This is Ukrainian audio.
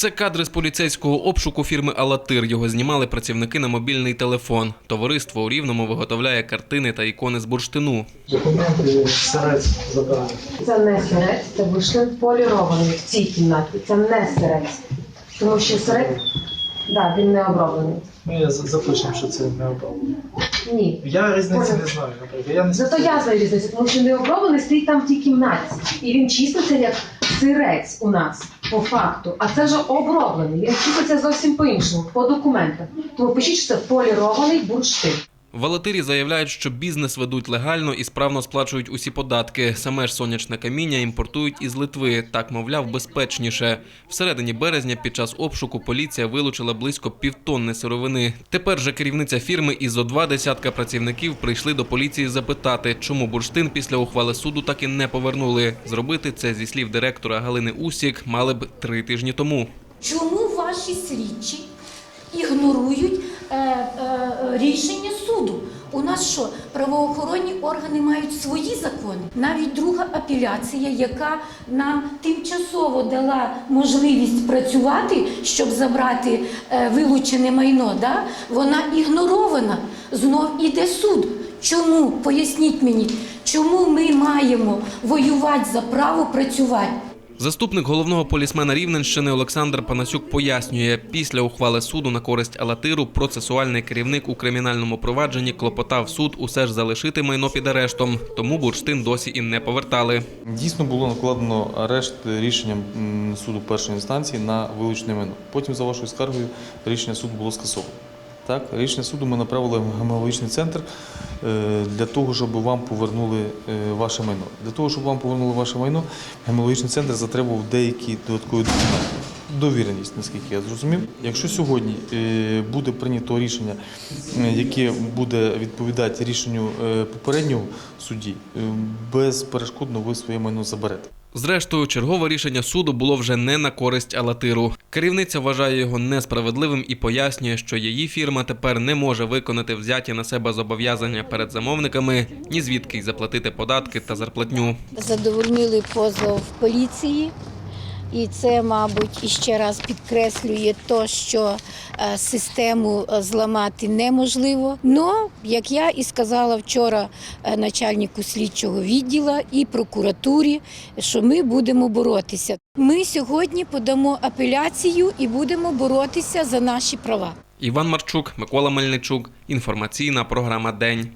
Це кадри з поліцейського обшуку фірми Алатир. Його знімали працівники на мобільний телефон. Товариство у Рівному виготовляє картини та ікони з бурштину. Документи сирець забрали. Це не сирець, це бурштин полірований в цій кімнаті. Це не сирець. Тому що сирець, да, він не оброблений. Ми за- запишемо, що це не оброблено. Ні. Я різниці не знаю, наприклад. Я не Зато я знаю різницю, тому що не оброблений стоїть там в тій кімнаті. І він чиститься як сирець у нас, по факту. А це вже оброблений. Він чиститься зовсім по-іншому, по документах. Тому пишіть, що це полірований бурштин. В Алатирі заявляють, що бізнес ведуть легально і справно сплачують усі податки. Саме ж сонячне каміння імпортують із Литви. Так, мовляв, безпечніше. Всередині березня під час обшуку поліція вилучила близько півтонни сировини. Тепер же керівниця фірми і зо два десятка працівників прийшли до поліції запитати, чому бурштин після ухвали суду так і не повернули. Зробити це зі слів директора Галини Усік мали б три тижні тому. Чому ваші слідчі ігнорують е, е, рішення? У нас що, правоохоронні органи мають свої закони? Навіть друга апеляція, яка нам тимчасово дала можливість працювати, щоб забрати е, вилучене майно, да? вона ігнорована. Знов іде суд. Чому? Поясніть мені, чому ми маємо воювати за право працювати? Заступник головного полісмена Рівненщини Олександр Панасюк пояснює, після ухвали суду на користь Алатиру процесуальний керівник у кримінальному провадженні клопотав суд усе ж залишити майно під арештом, тому бурштин досі і не повертали. Дійсно було накладено арешт рішенням суду першої інстанції на вилучене майно. Потім, за вашою скаргою, рішення суду було скасовано. Так, рішення суду ми направили в гемологічний центр е, для того, щоб вам повернули е, ваше майно. Для того, щоб вам повернули ваше майно, гемологічний центр затребував деякі додаткові документи. Довіреність, наскільки я зрозумів. Якщо сьогодні е, буде прийнято рішення, е, яке буде відповідати рішенню е, попереднього судді, безперешкодно ви своє майно заберете. Зрештою, чергове рішення суду було вже не на користь Алатиру. Керівниця вважає його несправедливим і пояснює, що її фірма тепер не може виконати взяті на себе зобов'язання перед замовниками, ні звідки й заплатити податки та зарплатню. задовольнили позов поліції. І це, мабуть, іще раз підкреслює то, що е, систему е, зламати неможливо. Но, як я і сказала вчора е, начальнику слідчого відділу і прокуратурі, що ми будемо боротися. Ми сьогодні подамо апеляцію і будемо боротися за наші права. Іван Марчук, Микола Мельничук. Інформаційна програма День.